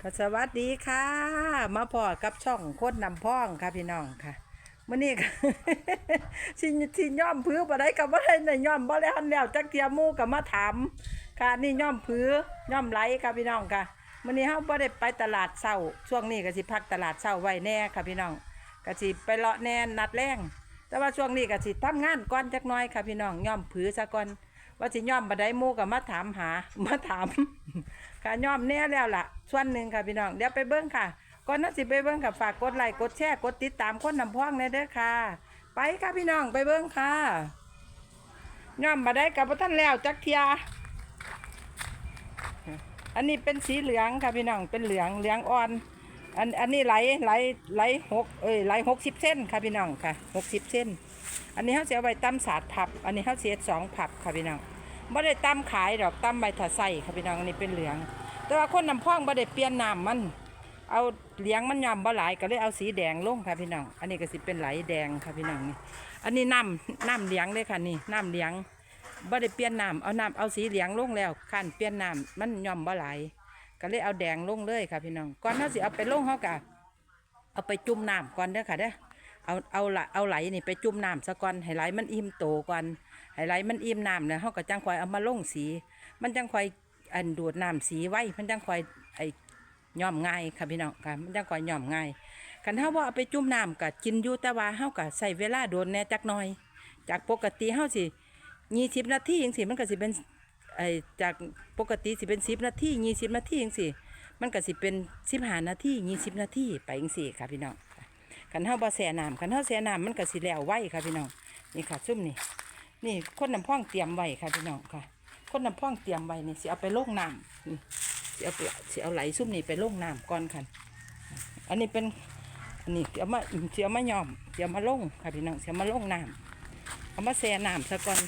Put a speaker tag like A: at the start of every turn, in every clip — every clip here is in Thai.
A: ก็สวัสดีค่ะ มาพอกับช่องโคตรนำพ้องค่ะพี่น้องค่ะมื่อนี้ก็สิสิย่อมพื้อบ่ได้กับบ่ได้ในย่อมบ่แล้วหันแล้วจักเทียหมู่ก็มาถามค่ะนี่ย่อมพื้อย่อมไหลค่ะพี่น้องค่ะมื่อนี้เฮาบ่ได้ไปตลาดเช้าช่วงนี้ก็สิพักตลาดเช้าไว้แน่ค่ะพี่น้องก็สิไปเลาะแน่นัดแรงแต่ว่าช่วงนี้ก็สิทำงานก่อนจักหน่อยค่ะพี่น้องย่อมพื้อซะก่อน ว่าสิย่อมบ่ได้หมู่ก็มาถามหา มาถาม ค่ะย่อมแน่แล้วล่ะ ส่วนหนึ่งค่ะพี่น้อง เดี๋ยวไปเบิ้งค่ะ ก่อนนั้นสิไปเบิ้งค่ะฝากกดไลค์กดแชร์กดติดตามคนนำพ้องในเด้อค่ะ ไปค่ะพี่น้องไปเบิ้งค่ะ ย่อมบ่ได้กับท่านแล้วจักเทียอันนี้เป็นสีเหลืองค่ะพี่น้อง เป็นเหลืองเหลืองอ่อน อันอันนี้ไหลไหลไหลหกเอ้ยไหลหกสิบเส้นค่ะพี่น้องค่ะหกสิบเส้น อันนี้เขาเสียไว้ตั้มสาดผับ อันนี้เขาเสียสองผับค่ะพี่น้อง ไม่ได้ตั้มขายดอกตั้มใบถาใส่ค่ะพี่น้องอันนี้เป็นเหลือง แต่ว่าคนนำพ่องไม่ได้เปลี่ยนน้ำมัน เอาเหลียงมันยำบ่หลายก็เลยเอาสีแดงลงค่ะพี่น้อง อันนี้ก็สิเป็นไหลแดงค่ะพี่น้องนี่อันนี้น้ำน้ำเหลียงเลยค่ะนี่น้ำเหลียงบ่ได้เปลี่ยนน้ำเอาน้ำเอาสีเหลียงลงแล้วขั้นเปลี่ยนน้ำมันยำบ่หลายก็เลยเอาแดงลงเลยค่ะพี่น้องก่อนเขาสิเอาไปลงเขากะเอาไปจุ่มน้ำก่อนเด้อค่ะเด้อ เอาเอาลเอาไหลนี่ไปจุ่มน้ำซะก่อนให้ไหลมันอิ่มโตก่อนให้ไหลมันอิ่มน้ำแล้วเขาก็จังคอยเอามาลงสี มันจังคอยอันดูดน้ำสีไว้มันจังคอยไอ้ย่อมง่ายค่ะพี่น้องค่ะมันจังคอยย่อมง่ายกันถ้าว่าเอาไปจุ่มน้ำก็กินอยู่แต่ว่าเฮาก็ใส่เวลาโดนแน่จักหน่อย จากปกติเฮาสิยี่สิบนาทีจังสิมันก็สิเป็นไอ้จากปกติสิเป็นสิบนาทียี่สิบนาทีจังสิมันก็สิเป็นสิบห้านาทียี่สิบนาทีไปจังสิค่ะพี่น้อง ขันเท้าบ่แสน้ำขันเท้าแสน้ำมันก็สิแล้วไว้ค่ะพี่น้องนี่ค่ะซุ่มนี่นี่คนน้ำพ่องเตรียมไว้ค่ะพี่น้องค่ะ คนน้ำพ่องเตรียมไว้นี่สิเอาไปลงน้ำนี่สิเอาไปสิเอาไหลซุ่มนี่ไปลงน้ำก่อนค่ะอันนี้เป็นอันนี้สิเอามาสิเอามายอมสิเอามาลงค่ะพี่น้องสิเอามาลงน้ำเอามาแส่น้ำซะก่อน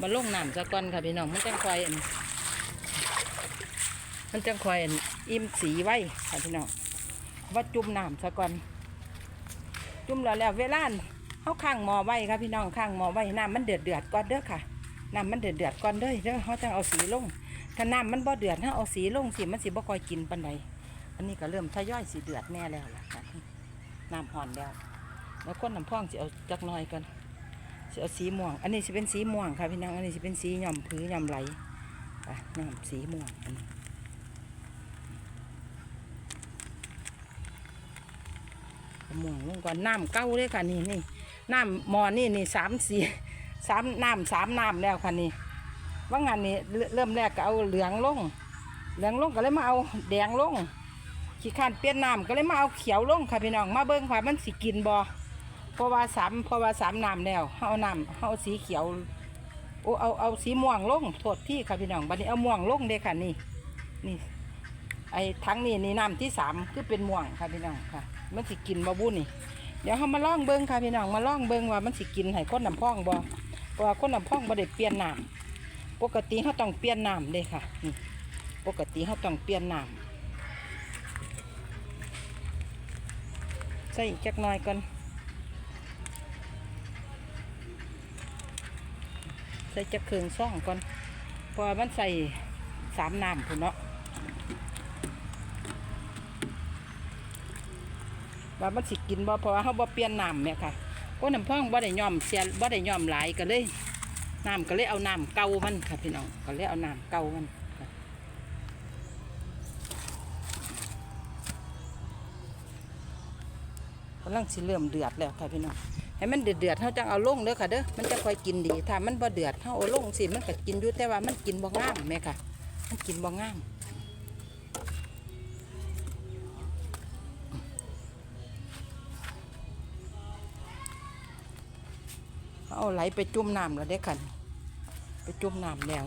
A: มาลงน้ำซะก่อนค่ะพี่น้องมันจังคอยอันมันจังคอยอันอิ่มสีไว้ค่ะพี่น้องว่าจุ่มน้ำซะก่อน จุ่มแล้วแล้วเวลาเขาข้างหมอไว้ครับพี่น้องข้างหมอไว้น้ำมันเดือดเดือดก่อนเด้อค่ะน้ำมันเดือดเดือดก่อนเด้อเด้อเขาจะเอาสีลงถ้าน้ำมันบ่เดือดถ้าเอาสีลงสิมันสิบ่ค่อยกินปานใดอันนี้ก็เริ่มทยอยสีเดือดแน่แล้วล่ะค่ะน้ำห่อนแล้ว แล้วคนน้ำพองสิเอาจักหน่อยก่อนสิเอาสีม่วง อันนี้สิเป็นสีม่วงค่ะพี่น้องอันนี้สิเป็นสีหย่อมผือหย่อมไหลอะน้ำสีม่วงอันนี้ ม่วงลงก่อนน้ำเก้าเลยค่ะนี่นี่น้ำมอนี่นี่สามสี่สามน้ำสามน้ำแล้วค่ะนี่ว่างานนี้เริ่มแรกก็เอาเหลืองลง เหลืองลงก็เลยมาเอาแดงลงขี้ข้านเปลี่ยนน้ำก็เลยมาเอาเขียวลงค่ะพี่น้องมาเบิ้งว่ามันสิกินบ่เพราะว่าสามเพราะว่าสามน้ำแล้วเอาน้ำเอาสีเขียวโอ้เอาเอาสีม่วงลงโทษที่ค่ะพี่น้องบัดนี้เอาม่วงลงเด้ค่ะนี่นี่ ไอ้ทั้งนี้นี่น้ำที่สามคือเป็นม่วงค่ะพี่น้องค่ะ มันสิกินบ่บุนี่ เดี๋ยวเขามาล่องเบิ้งค่ะพี่น้องมาล่องเบิ้งว่ามันสิกินให้คนน้ำพองบ่เพราะว่าคนน้ำพองบ่ได้เปลี่ยนน้ำปกติเขาต้องเปลี่ยนน้ำเลยค่ะนี่ปกติเขาต้องเปลี่ยนน้ำใส่อีกจักหน่อยก่อนใส่จักเครื่องซ่องก่อนพราะว่ามันใส่สามน้ำพุ่นเนาะ ว่ามันสิกินบ่เพราะว่าเขาบ่เปลี่ยนน้ำเนี่ยค่ะก็น้ำพ่องบ่ได้ย่อมเสียบ่ได้ย่อมหลายก็เลยน้ำก็เลยเอาน้ำเก่ามันค่ะพี่น้องก็เลยเอาน้ำเก่ามันค่ะกำลังสิเริ่มเดือดแล้วค่ะพี่น้องให้มันเดือดเดือดๆเขาจังเอาลงเด้อค่ะเด้อมันจะค่อยกินดีถ้ามันบ่เดือดเขาเอาลงสิมันก็กินอยู่แต่ว่ามันกินบ่งามแม่ค่ะ มันกินบ่งาม เอาไหลไปจุ่มน้ำแล้วได้คันไปจุ่มน้ำแล้ว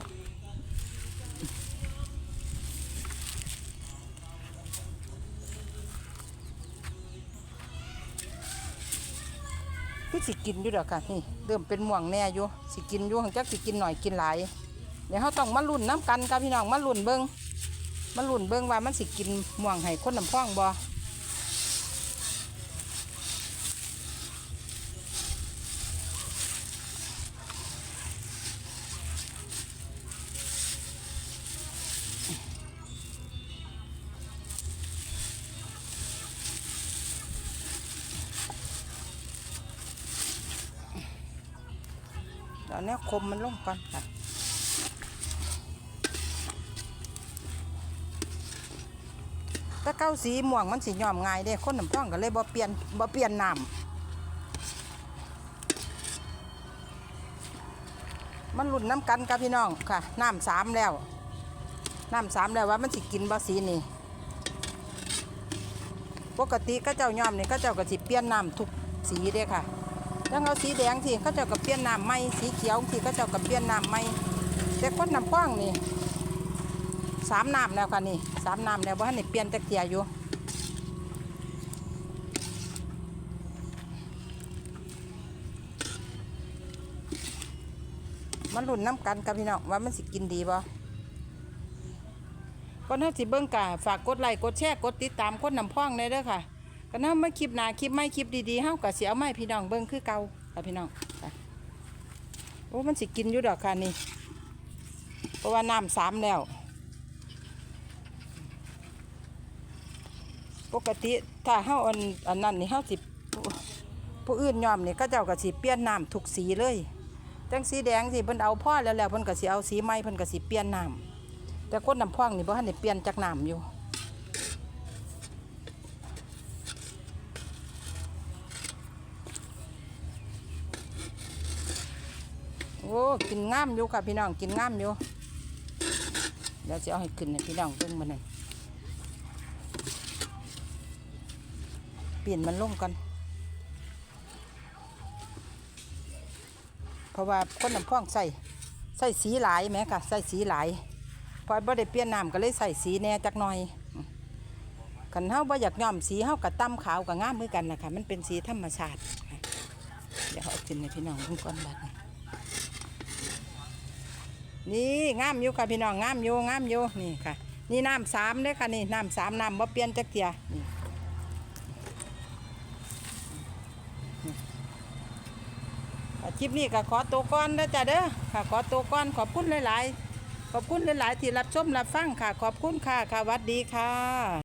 A: คือสิกินอยู่ดอค่ะนี่เริ่มเป็นม่วงแน่อยู่สิกินอยู่หังจักสิกินหน่อยกินหลายเดี๋ยวเขาต้องมาลุ่นน้ำกันกับพี่น้องมาลุ่นเบิงมาลุ่นเบิงว่ามันสิกินม่วงให้คนน้ำพ่องบ่ เอาแนวคมมันลงก่อนค่ะถ้าเก้าสีม่วงมันสีย้อมง่ายเด้คนน้ำต้องก็เลยบ่เปลี่ยนบ่เปลี่ยนน้ำมันหลุนน้ำกันกับพี่น้องค่ะน้ำสามแล้วน้ำสามแล้วว่ามันสิกินบ่สีนี่ปกติก็เจ้าย่อมนี่ก็เจ้าก็สิเปลี่ยนน้ำทุกสีเด้ค่ะ ยังเอาสีแดงที่เขาเจ้าก็เปลี่ยนน้ำใหม่สีเขียวที่เขาเจ้าก็เปลี่ยนน้ำใหม่แต่คนน้ำป้องนี่สามน้ำแล้วค่ะนี่สามน้ำแล้วว่านี่เปลี่ยนจักเทียอยู่มันหลุนน้ำกันกับพี่น้องว่ามันสิกินดีบ่ก็น่าสิเบิ่งกะฝากกดไลค์กดแชร์กดติดตามคนนำพ้องได้เด้อค่ะ ก็น่ามาคลิปหน้าคลิปใหม่คลิปดีๆเฮาก็สิเอาไม้พี่น้องเบิ่งคือเก่าค่ะพี่น้องโอ้มันสิกินอยู่ดอกค่ะนี่เพราะว่าน้ำสามแล้ว ปกติถ้าเฮาอันอันนั้นนี่เฮาสิผู้ผู้อื่นยอมนี่ก็เจ้าก็สิเปลี่ยนน้ำทุกสีเลยจังสีแดงสิเพิ่นเอาพ่อแล้วแล้วเพิ่นก็สิเอาสีใหม่เพิ่นก็สิเปลี่ยนน้ำแต่ก้นน้ำพ่องนี่บ่ทันได้เปลี่ยนจากน้ำอยู่ โอ้กินง่ามอยู่ค่ะพี่น้องกินง่ามอยู่เดี๋ยวจะเอาให้ขึ้นให้พี่น้องเบิ่งมันนั่นเปลี่ยนมันลงกันเพราะว่าคนน้ำพ่องใส่ใส่สีหลายไหมค่ะใส่สีหลายพอบ่ได้เปลี่ยนน้ำก็เลยใส่สีแน่จักหน่อยคันเฮาบ่อยากย้อมสีเฮากับตั้มขาวกับง่ามเหมือนกันนะคะมันเป็นสีธรรมชาติเดี๋ยวเอาขึ้นให้พี่น้องเบิ่งก่อนบัดนี้ นี่งามอยู่ค่ะพี่น้องงามอยู่งามอยู่นี่ค่ะ นี่น้ำสามเลยค่ะนี่น้ำสามน้ำบ่เปลี่ยนจักเทียนี่คลิปนี้ก็ขอตัวก่อนนะจ๊ะเด้อค่ะขอตัวก่อนขอบคุณหลาย ๆ ขอบคุณหลาย ๆ ที่รับชมรับฟังค่ะ ขอบคุณค่ะค่ะวัดดีค่ะ